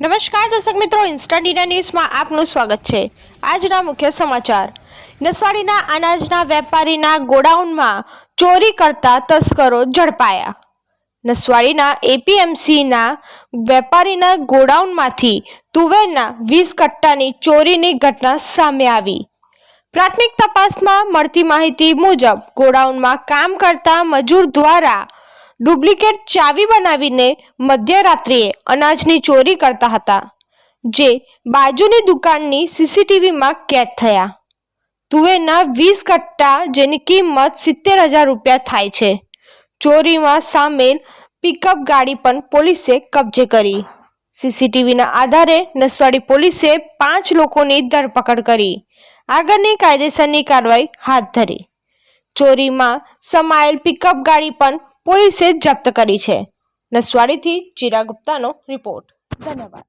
નમસ્કાર દર્શક મિત્રો ઇન્સ્ટન્ટ ઇન્ડિયા ન્યૂઝમાં આપનું સ્વાગત છે. આજના મુખ્ય સમાચાર. નસવાડીના અનાજના વેપારીના ગોડાઉનમાં ચોરી કરતા તસ્કરો ઝડપાયા. નસવાડીના એપીએમસીના વેપારીના ગોડાઉનમાંથી તુવેરના વીસ કટ્ટાની ચોરીની ઘટના સામે આવી. પ્રાથમિક તપાસમાં મળતી માહિતી મુજબ ગોડાઉનમાં કામ કરતા મજૂર દ્વારા ડુપ્લિકેટ ચાવી બનાવીને મધ્યરાત્રિએ અનાજની ચોરી કરતા હતા, જે બાજુની દુકાનની સીસીટીવીમાં કેદ થયા. તુવેરના વીસ કટ્ટા જેની કિંમત સિત્તેર હજાર રૂપિયા થાય છે. ચોરીમાં સામેલ પિકઅપ ગાડી પણ પોલીસે કબજે કરી. સીસીટીવીના આધારે નસવાડી પોલીસે પાંચ લોકોની ધરપકડ કરી. આગળની કાયદેસરની કાર્યવાહી હાથ ધરી. ચોરીમાં સમાયેલ પિકઅપ ગાડી પણ પોલીસે જપ્ત કરી છે. નસવાડીથી ચિરા ગુપ્તાનો રિપોર્ટ. ધન્યવાદ.